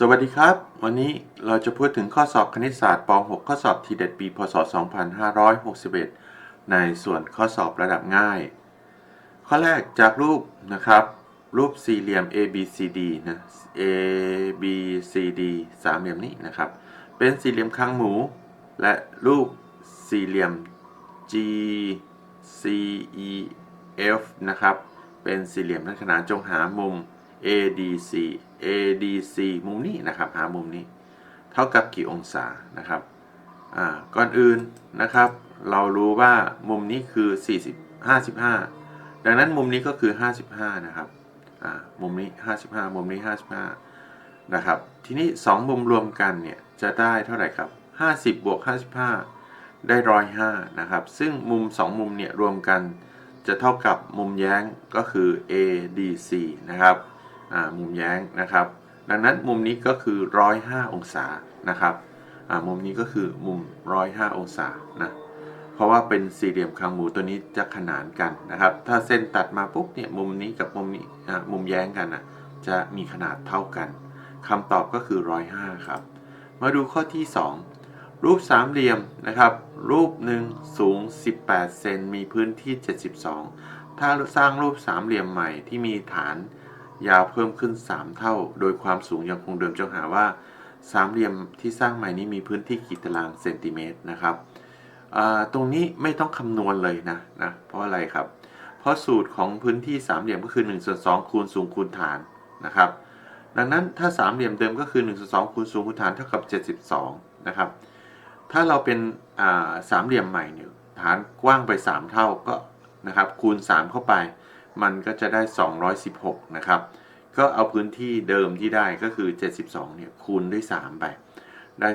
สวัสดีครับ วันนี้เราจะพูดถึงข้อสอบคณิตศาสตร์ป .6 ข้อสอบทีเด็ดปี พศ 2561 ในส่วนข้อสอบระดับง่าย ข้อแรกจากรูปนะครับ รูปสี่เหลี่ยม A B C D นะ A B C D สามเหลี่ยมนี้นะครับ เป็นสี่เหลี่ยมคางหมู และรูปสี่เหลี่ยม G C E F นะครับ เป็นสี่เหลี่ยมลักษณะจงหามุม ADC ADC มุมนี้นะครับหามุมนี้ เท่ากับกี่องศานะครับอ่าก่อนอื่นนะครับ เรารู้ว่ามุมนี้คือ 40 55 ดังนั้นมุมนี้ก็คือ 55 นะครับอ่ามุมนี้ 55 มุมนี้ 55 นะครับ ทีนี้ 2 มุมรวมกันเนี่ยจะได้เท่าไหร่ครับ 50 บวก 55 ได้ 105 นะครับ ซึ่งมุม 2 มุมเนี่ยรวมกันจะเท่ากับมุมแย้งก็คือ ADC นะครับ มุมแย้งนะครับ ดังนั้นมุมนี้ก็คือ 105 องศานะครับมุมนี้ก็คือมุม 105 องศานะเพราะว่าเป็นสี่เหลี่ยมคางหมูตัวนี้จะขนานกันนะครับ ถ้าเส้นตัดมาปุ๊บเนี่ยมุมนี้กับมุมนี้มุมแย้งกันนะจะมีขนาดเท่ากันคำตอบก็คือ 105 ครับ มาดูข้อที่ 2 รูปสามเหลี่ยมนะครับ รูปหนึ่งสูง 18 เซนมีพื้นที่ 72 ถ้าสร้างรูปสามเหลี่ยมใหม่ที่มีฐาน ยาวเพิ่มขึ้น 3 เท่า โดยความสูงยังคงเดิมจงหาว่าสามเหลี่ยมที่สร้างใหม่นี้มีพื้นที่กี่ตารางเซนติเมตรนะครับตรงนี้ไม่ต้องคำนวณเลยนะนะเพราะอะไรครับ เพราะสูตรของพื้นที่สามเหลี่ยมก็คือ1ส่วน2คูณสูงคูณฐานนะครับ ดังนั้นถ้าสามเหลี่ยมเดิมก็คือ1ส่วน2คูณสูงคูณฐานเท่ากับ 72 นะครับ ถ้าเราเป็นสามเหลี่ยมใหม่เนี่ยฐานกว้างไป 3 เท่าก็นะครับคูณ 3 เข้าไป มันก็จะได้ 216 นะครับ ก็เอาพื้นที่เดิมที่ได้ก็คือ 72 เนี่ยคูณด้วย 3 ไป ได้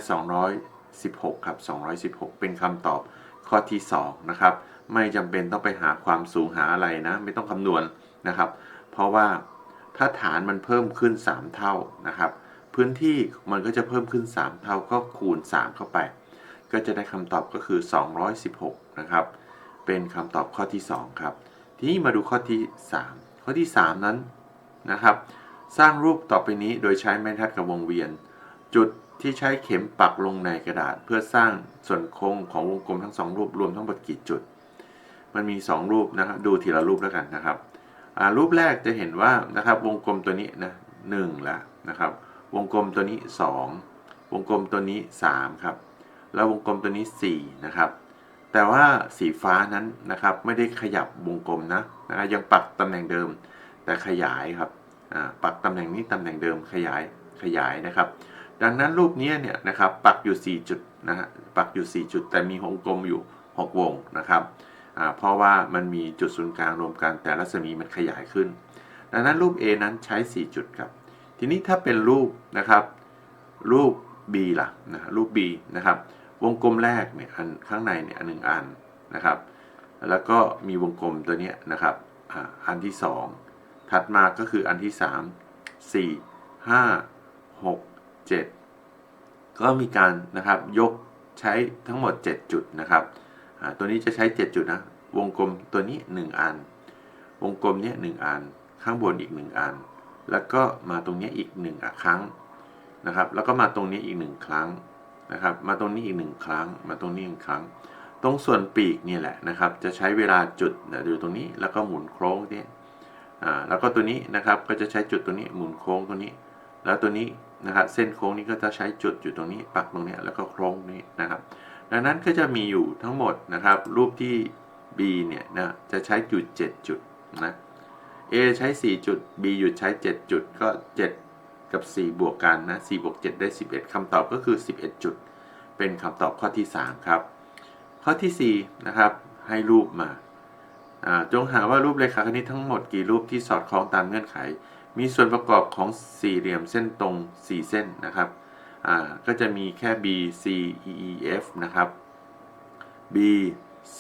216 ครับ 216 เป็นคำตอบข้อที่ 2 นะครับ ไม่จำเป็นต้องไปหาความสูงหาอะไรนะ ไม่ต้องคำนวณนะครับ เพราะว่าถ้าฐานมันเพิ่มขึ้น 3 เท่านะครับ พื้นที่มันก็จะเพิ่มขึ้น 3 เท่าก็คูณ 3 เข้าไป ก็จะได้คำตอบก็คือ 216 นะครับ เป็นคำตอบข้อที่ 2 ครับ ทีนี้มาดูข้อที่ 3 ข้อที่ 3 นั้นนะครับ สร้างรูปต่อไปนี้โดยใช้ไม้ทัดกับวงเวียน จุดที่ใช้เข็มปักลงในกระดาษ เพื่อสร้างส่วนโค้งของวงกลมทั้งสองรูปรวมทั้งหมดกี่จุด มันมี 2 รูปนะครับดูทีละรูปแล้วกันนะครับรูปแรกจะเห็นว่านะครับวงกลมตัวนี้นะหนึ่งแล้วนะครับ วงกลมตัวนี้ 2 วงกลมตัวนี้ 3 ครับ แล้ววงกลมตัวนี้ 4 นะครับ แต่ว่าสีฟ้านั้นนะครับไม่ได้ขยับวงกลมนะนะยังปักตำแหน่งเดิม แต่ขยายครับปักตำแหน่งนี้ตำแหน่งเดิมขยายขยายนะครับ ดังนั้นรูปนี้เนี่ยนะครับปักอยู่ 4 จุดนะฮะปักอยู่ 4 จุด แต่มีวงกลมอยู่ 6 วงนะครับเพราะว่ามันมีจุดศูนย์กลางรวมกัน แต่รัศมีมันขยายขึ้น ดังนั้นรูป A นั้นใช้ 4 จุดครับ ทีนี้ถ้าเป็นรูปนะครับรูป B ล่ะนะรูป B นะครับ วงกลมแรกเนี่ยอันข้างในเนี่ยอันหนึ่งอันนะครับ แล้วก็มีวงกลมตัวนี้นะครับอ่าอันที่ 2 ถัดมาก็คืออันที่ 3 4 5 6 7 ก็มีการนะครับยกใช้ทั้งหมด 7 จุดนะครับอ่าตัวนี้จะใช้ 7 จุดนะ วงกลมตัวนี้ 1 อัน วงกลมเนี้ยหนึ่งอัน ข้างบนอีก 1 อัน แล้วก็มาตรงนี้อีก1อะครั้งนะครับ แล้วก็มาตรงนี้อีก 1 ครั้ง นะครับ มาตรงนี้อีกหนึ่งครั้ง มาตรงนี้อีกครั้ง ตรงส่วนปีกนี่แหละนะครับ จะใช้เวลาจุดนะอยู่ตรงนี้แล้วก็หมุนโค้งเนี่ยอ่าแล้วก็ตัวนี้นะครับก็จะใช้จุดตัวนี้หมุนโค้งตัวนี้ แล้วตัวนี้นะครับเส้นโค้งนี้ก็จะใช้จุดอยู่ตรงนี้ ปักตรงนี้แล้วก็โค้งนี้นะครับ ดังนั้นก็จะมีอยู่ทั้งหมดนะครับ รูปที่ B เนี่ยนะจะใช้จุด 7 จุดนะ A ใช้ 4 จุด B หยุดใช้ 7 จุดก็ 7 กับ 4 บวกกันนะ4บวก7ได้ 11คำตอบก็คือ 11 จุด เป็นคำตอบข้อที่ 3 ครับ ข้อที่ 4 นะครับ ให้รูปมา จงหาว่ารูปเรขาคณิตทั้งหมดกี่รูปที่สอดคล้องตามเงื่อนไข มีส่วนประกอบของสี่เหลี่ยมเส้นตรง 4 เส้นนะครับ ก็จะมีแค่ B C E E F นะครับ B C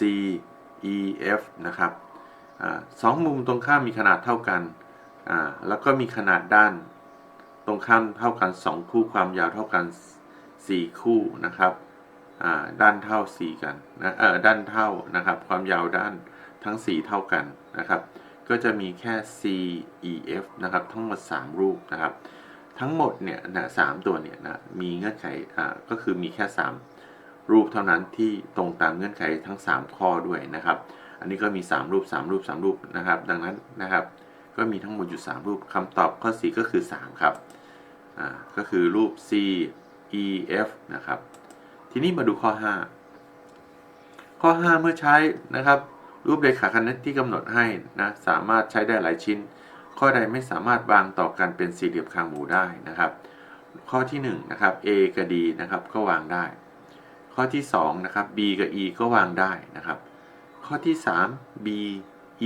E F นะครับอสองมุมตรงข้ามมีขนาดเท่ากัน แล้วก็มีขนาดด้าน ตรงข้ามเท่ากัน 2 คู่ความยาวเท่ากัน 4 คู่นะครับด้านเท่า 4 กันนะเออด้านเท่านะครับ ความยาวด้านทั้ง 4 เท่ากันนะครับ ก็จะมีแค่ C E F นะครับทั้งหมด 3 รูปนะครับ ทั้งหมดเนี่ยนะสามตัวเนี่ยนะมีเงื่อนไขอ่าก็คือมีแค่ 3 รูปเท่านั้นที่ตรงตามเงื่อนไขทั้ง 3 ข้อด้วยนะครับ อันนี้ก็มี 3 รูป 3 รูป 3 รูปนะครับ ดังนั้นนะครับ ก็มีทั้งหมดอยู่ 3 รูปคำตอบข้อ 4 ก็คือ 3 ครับ อ่า ก็คือรูป C E F นะครับ ทีนี้มาดูข้อ 5 ข้อ 5 เมื่อใช้นะครับ รูปเรขาคณิตที่กำหนดให้นะ สามารถใช้ได้หลายชิ้น ข้อใดไม่สามารถวางต่อกันเป็นสี่เหลี่ยมคางหมูได้นะครับ ข้อที่1นะครับ A กับ D นะครับ ก็วางได้ ข้อที่2นะครับ B กับ E ก็วางได้นะครับ ข้อที่ 3 B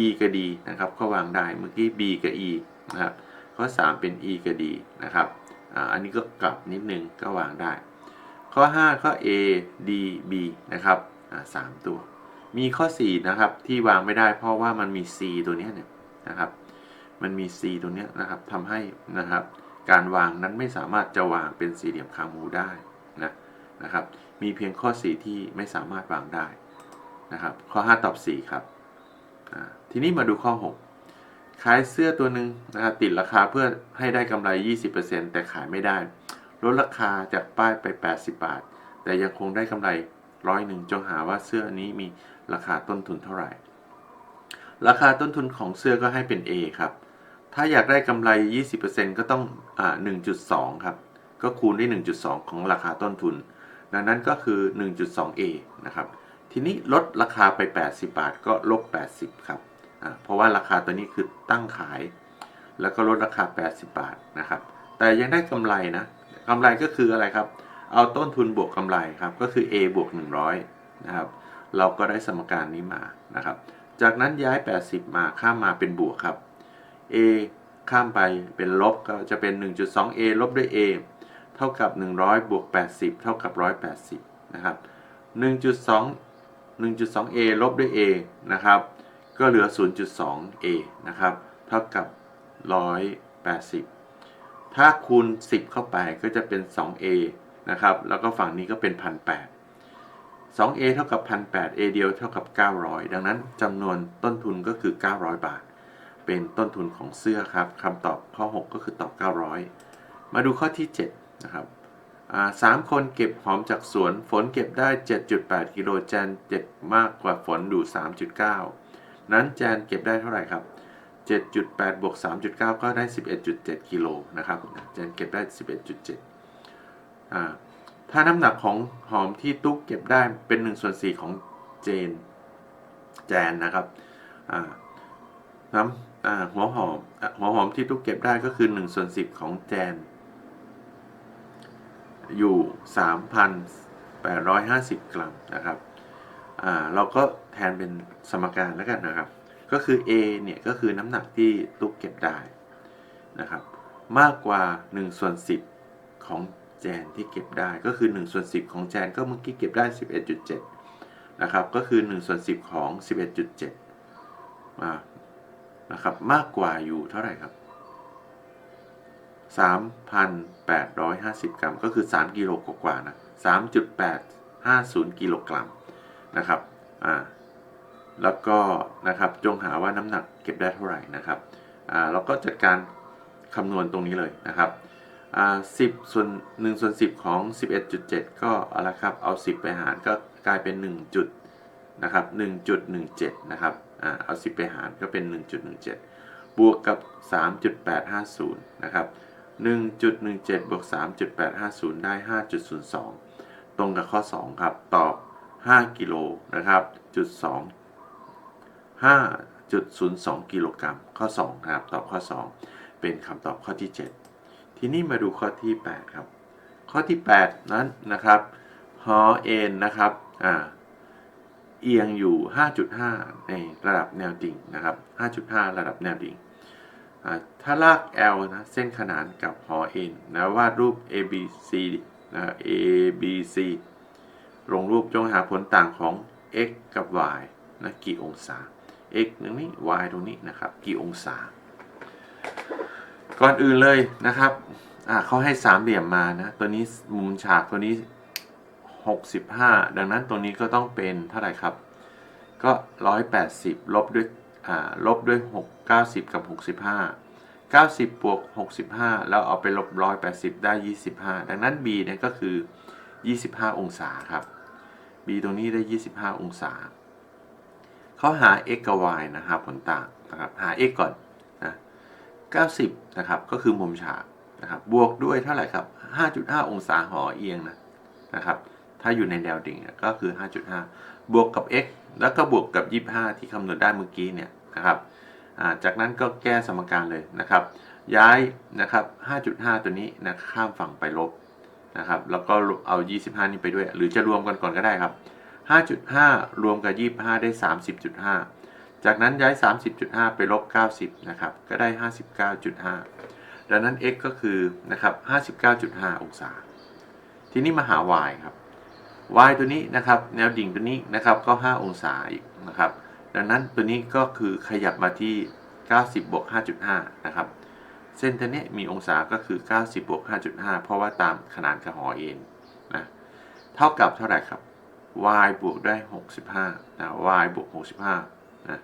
E กับ D นะครับก็วางได้เมื่อกี้ B กับ E นะครับข้อ 3 เป็น E กับ D นะครับอ,อันนี้ก็กลับนิดนึงก็วางได้ ข้อ 5 ข้อ A D B นะครับสามตัว มีข้อ 4 นะครับ ที่วางไม่ได้เพราะว่ามันมี C ตัวนี้เนี่ยนะครับ มันมี C ตัวนี้นะครับทำให้นะครับ การวางนั้นไม่สามารถจะวางเป็นสี่เหลี่ยมคางหมูได้นะนะครับ มีเพียงข้อ 4 ที่ไม่สามารถวางได้นะครับ ข้อ 5 ตอบ 4 ครับอ่า ทีนี้มาดูข้อ 6 ขายเสื้อตัวหนึ่งนะครับติดราคาเพื่อให้ได้กำไร 20%แต่ขายไม่ได้ ลดราคาจากป้ายไป 80 บาท แต่ยังคงได้กำไรร้อยหนึ่งจงหาว่าเสื้อนี้มีราคาต้นทุนเท่าไหร่ ราคาต้นทุนของเสื้อก็ให้เป็น A ครับ ถ้าอยากได้กำไร 20%ก็ต้องอ่า1.2 ครับ ก็คูณด้วย 1.2 ของราคาต้นทุน ดังนั้นก็คือ 1.2A นะครับ ทีนี้ลดราคาไป 80 บาทก็ลบ 80 ครับ เพราะว่าราคาตัวนี้คือตั้งขาย แล้วก็ลดราคา 80 บาทนะครับ แต่ยังได้กำไรนะกำไรก็คืออะไรครับ เอาต้นทุนบวกกำไรครับ ก็คือ A บวก100นะครับ เราก็ได้สมการนี้มานะครับ จากนั้นย้าย 80 มาข้ามมาเป็นบวกครับ A ข้ามไปเป็นลบก็จะเป็น 1.2A ลบด้วย A เท่ากับ 100 บวก 80 เท่ากับ 180 นะครับ 1.2 1.2A ลบด้วย A นะครับ ก็เหลือ 0.2A นะครับ เท่ากับ 180 ถ้าคูณ 10 เข้าไปก็จะเป็น 2A นะครับ แล้วก็ฝั่งนี้ก็เป็น 1,800 2A เท่ากับ 1,800 A เดียวเท่ากับ 900 ดังนั้นจำนวนต้นทุนก็คือ 900 บาท เป็นต้นทุนของเสื้อครับคำตอบข้อ 6 ก็คือตอบ 900 มาดูข้อที่ 7 นะครับสามคนเก็บหอมจากสวนฝนเก็บได้ 7.8 กิโลแจนเจ็บมากกว่าฝนดู 3.9 นั้นแจนเก็บได้เท่าไหร่ครับ 7.8 บวก 3.9 ก็ได้ 11.7 กิโลนะครับแจนเก็บได้ 11.7อ่าถ้าน้ำหนักของหอมที่ตุ๊กเก็บได้เป็น1ส่วน4ของเจน แจนนะครับอ่าน้ำหัวหอมหัวหอมที่ตุ๊กเก็บได้ก็คือ1ส่วน10 ของแจน อยู่ 3,850 กรัมนะครับ เราก็แทนเป็นสมการแล้วกันนะครับ ก็คือ A เนี่ยก็คือน้ำหนักที่ตุ๊กเก็บได้นะครับ มากกว่า1ส่วน10 ของแจนที่เก็บได้ก็คือ1ส่วน10 ของแจนก็เมื่อกี้เก็บได้ 11.7 นะครับ ก็คือ1ส่วน10 ของ 11.7มานะครับมากกว่าอยู่เท่าไหร่ครับ 3,850 กรัม ก็คือ 3 กิโลกว่าๆนะ 3.850 กิโลกรัม นะครับอ่าแล้วก็นะครับจงหาว่าน้ำหนักเก็บได้เท่าไหร่นะครับอ่าเราก็จัดการคำนวณตรงนี้เลยนะครับอ่าสิบส่วนหนึ่งส่วนสิบของสิบเอ็ดจุดเจ็ดก็เอาละครับเอาสิบไปหารก็กลายเป็นหนึ่งจุดนะครับหนึ่งจุดหนึ่งเจ็ดนะครับอ่าเอาสิบไปหารก็เป็นหนึ่งจุดหนึ่งเจ็ดบวกกับสามจุดแปดห้าศูนย์นะครับหนึ่งจุดหนึ่งเจ็ดบวกสามจุดแปดห้าศูนย์ได้ห้าจุดศูนย์สองตรงกับข้อสองครับ ตอบ 5 กิโลนะครับจุด2 5.02 กิโลกรัม ข้อ2ครับตอบข้อ 2 เป็นคำตอบข้อที่ 7 ทีนี้มาดูข้อที่ 8 ครับ ข้อที่ 8 นั้นนะครับหอเอ็นนะครับอ่าเอียงอยู่ 5.5 ในระดับแนวดิ่งนะครับ 5.5 ระดับแนวดิ่ง ถ้าลาก L นะ เส้นขนานกับหอ N นะวาดรูป ABC นะ ABC ลงรูปจงหาผลต่างของ x กับ y นะกี่องศา x ตรงนี้ y ตรงนี้นะครับ กี่องศา ก่อนอื่นเลยนะครับเขาให้สามเหลี่ยมมานะตัวนี้มุมฉากตัวนี้ 65 ดังนั้นตัวนี้ก็ต้องเป็นเท่าไหร่ครับ ก็ 180 ลบด้วยลบด้วย 6 90 กับ 65 90 บวก 65 แล้วเอาไปลบ 180 ได้ 25 ดังนั้น b เนี่ยก็คือ 25 องศาครับ b ตรงนี้ได้ 25 องศา เขาหา x กับ y นะครับผลต่างนะครับ หา x ก่อนนะ90 นะครับ ก็คือมุมฉากนะครับ บวกด้วยเท่าไหร่ครับ 5.5 องศาหอเอียงนะนะครับ ถ้าอยู่ในแนวดิ่งเนี่ยก็คือ 5.5 บวกกับ x แล้วก็บวกกับ 25 ที่คำนวณได้เมื่อกี้เนี่ยนะครับจากนั้นก็แก้สมการเลยนะครับ ย้ายนะครับ 5.5 ตัวนี้นะข้ามฝั่งไปลบ นะครับ แล้วก็เอา 25 นี้ไปด้วย หรือจะรวมกันก่อนก็ได้ครับ 5.5 รวมกับ 25 ได้ 30.5 จากนั้นย้าย 30.5 ไปลบ 90 นะครับ ก็ได้ 59.5 ดังนั้น x ก็คือนะครับ 59.5 องศา ทีนี้มาหา y ครับ y ตัวนี้นะครับ แนวดิ่งตัวนี้นะครับ ก็ 5 องศาอีกนะครับ ดังนั้นตัวนี้ก็คือขยับมาที่ 90บวก5.5 นะครับ เส้นตัวนี้มีองศาก็คือ 90บวก5.5 เพราะว่าตามขนาดกระหอเองนะเท่ากับเท่าไหร่ครับ y บวกได้ 65นะ y บวก 65นะ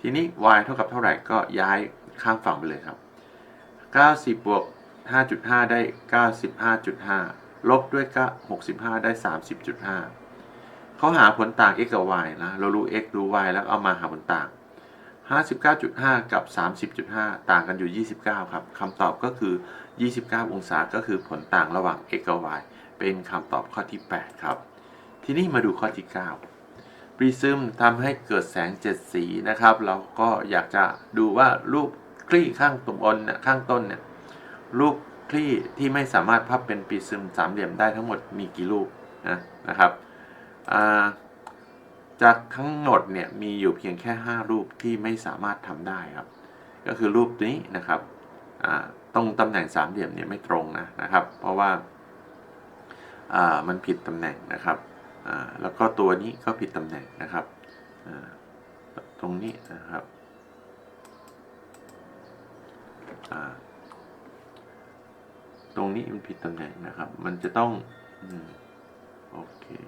ทีนี้ y เท่ากับเท่าไหร่ก็ย้ายข้ามฝั่งไปเลยครับ 90บวก5.5 ได้ 95.5 ลบด้วยก็65 ได้ 30.5เขาหาผลต่าง x กับ y นะ เรารู้ x รู้ y แล้วเอามาหาผลต่าง 59.5 กับ 30.5 ต่างกันอยู่ 29 ครับคำตอบก็คือ 29 องศาก็คือผลต่างระหว่าง x กับ y เป็นคำตอบข้อที่ 8 ครับ ทีนี้มาดูข้อที่ 9 ปริซึมทำให้เกิดแสงเจ็ดสีนะครับ เราก็อยากจะดูว่ารูปคลี่ข้างตรงบนเนี่ยข้างต้นเนี่ยรูปคลี่ที่ไม่สามารถพับเป็นปริซึมสามเหลี่ยมได้ทั้งหมดมีกี่รูปนะนะครับอ่า จากทั้งหมดเนี่ยมีอยู่เพียงแค่ 5 รูปที่ไม่สามารถทำได้ครับ ก็คือรูปนี้นะครับตรงตำแหน่งสามเหลี่ยมเนี่ยไม่ตรงนะนะครับ เพราะว่ามันผิดตำแหน่งนะครับแล้วก็ตัวนี้ก็ผิดตำแหน่งนะครับตรงนี้นะครับตรงนี้มันผิดตำแหน่งนะครับ มันจะต้องอโอเค อ่า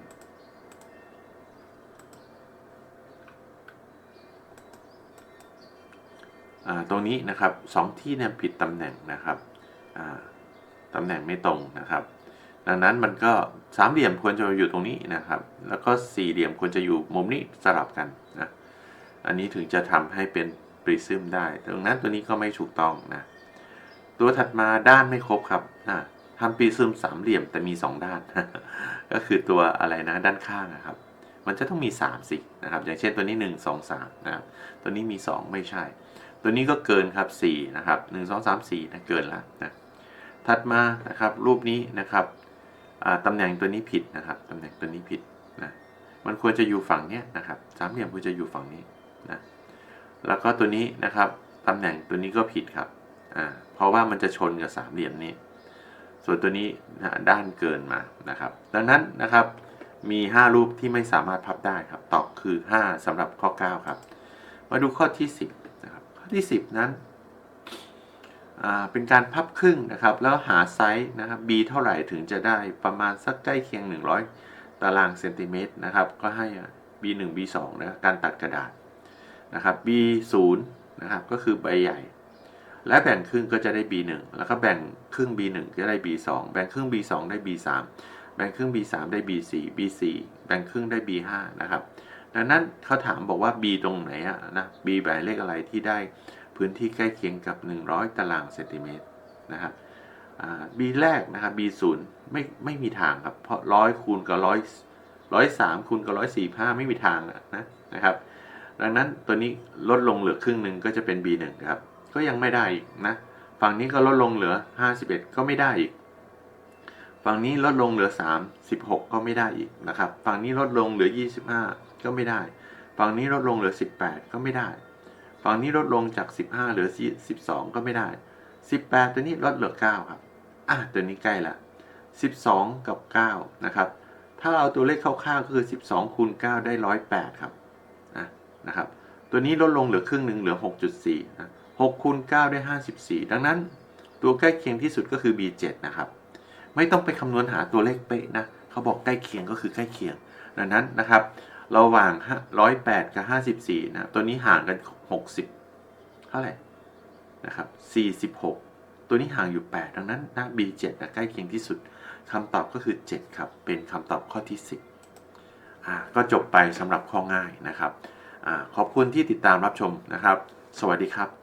ตรงนี้นะครับสองที่เนี่ยผิดตำแหน่งนะครับตำแหน่งไม่ตรงนะครับ ดังนั้นมันก็สามเหลี่ยมควรจะอยู่ตรงนี้นะครับ แล้วก็สี่เหลี่ยมควรจะอยู่มุมนี้สลับกันนะอันนี้ถึงจะทำให้เป็นปริซึมได้ดังนั้นตัวนี้ก็ไม่ถูกต้องนะตัวถัดมาด้านไม่ครบครับทำปริซึมสามเหลี่ยมแต่มี2ด้าน ก็คือตัวอะไรนะด้านข้างนะครับมันจะต้องมี3สินะครับ อย่างเช่นตัวนี้ 1 2 3นะครับตัวนี้มี 2 ไม่ใช่ ตัวนี้ก็เกินครับ4นะครับ1 2 3 4นะเกินล้วนะถัดมานะครับรูปนี้นะครับตำแหน่งตัวนี้ผิดนะครับตำแหน่งตัวนี้ผิดนะมันควรจะอยู่ฝั่งเนี้ยนะครับสามเหลี่ยมควรจะอยู่ฝั่งนี้นะแล้วก็ตัวนี้นะครับตำแหน่งตัวนี้ก็ผิดครับอ่าเพราะว่ามันจะชนกับสามเหลี่ยมนี้ ส่วนตัวนี้นะด้านเกินมานะครับ ดังนั้นนะครับมี 5 รูปที่ไม่สามารถพับได้ครับตอบคือ 5สำหรับข้อ 9 ครับ มาดูข้อที่ 10นะครับ ที่ 10 นั้นเป็นการพับครึ่งนะครับ แล้วหาไซส์นะครับ b เท่าไหร่ถึงจะได้ประมาณสักใกล้เคียง 100 ตารางเซนติเมตรนะครับ ก็ให้ b 1 b 2นะการตัดกระดาษนะครับ b 0นะครับก็คือใบใหญ่ และแบ่งครึ่งก็จะได้ B1 แล้วก็แบ่งครึ่ง B1 ก็ได้ B2 แบ่งครึ่ง B2 ได้ B3 แบ่งครึ่ง B3 ได้ B4 B4 แบ่งครึ่งได้ B5 นะครับ ดังนั้นเขาถามบอกว่า B ตรงไหนอะนะ B หมายเลขอะไรที่ได้พื้นที่ใกล้เคียงกับ 100 ตารางเซนติเมตรนะครับ B แรกนะครับ B0 ไม่ไม่มีทางครับ เพราะร้อยคูณกับร้อยร้อยสามคูณกับร้อยสี่ห้าไม่มีทางนะนะครับ ดังนั้นตัวนี้ลดลงเหลือครึ่งหนึ่งก็จะเป็น B1 ครับ ก็ยังไม่ได้อีกนะ ฝั่งนี้ก็ลดลงเหลือ 51 ก็ไม่ได้อีก ฝั่งนี้ลดลงเหลือ 36 ก็ไม่ได้อีกนะครับ ฝั่งนี้ลดลงเหลือ 25 ก็ไม่ได้ ฝั่งนี้ลดลงเหลือ 18 ก็ไม่ได้ ฝั่งนี้ลดลงจาก 15 เหลือ 12 ก็ไม่ได้ 18 ตัวนี้ลดเหลือ 9 ครับ อะ ตัวนี้ใกล้ละ 12 กับ 9 นะครับ ถ้าเอาตัวเลขคร่าวๆก็คือ 12 คูณ 9 ได้ 108 ครับนะนะครับ ตัวนี้ลดลงเหลือครึ่งหนึ่งเหลือ 6.4นะ6คูณ9ได้ 54 ดังนั้นตัวใกล้เคียงที่สุดก็คือ B7 นะครับ ไม่ต้องไปคำนวณหาตัวเลขเป๊ะนะ เขาบอกใกล้เคียงก็คือใกล้เคียง ดังนั้นนะครับ ระหว่าง 108 กับ 54 นะ ตัวนี้ห่างกัน 60 เท่าไหร่นะครับ 46 ตัวนี้ห่างอยู่ 8 ดังนั้นนะ B7 นะใกล้เคียงที่สุดคำตอบก็คือ 7 ครับ เป็นคำตอบข้อที่ 10อ่าก็จบไปสำหรับข้อง่ายนะครับอ่าขอบคุณที่ติดตามรับชมนะครับ สวัสดีครับ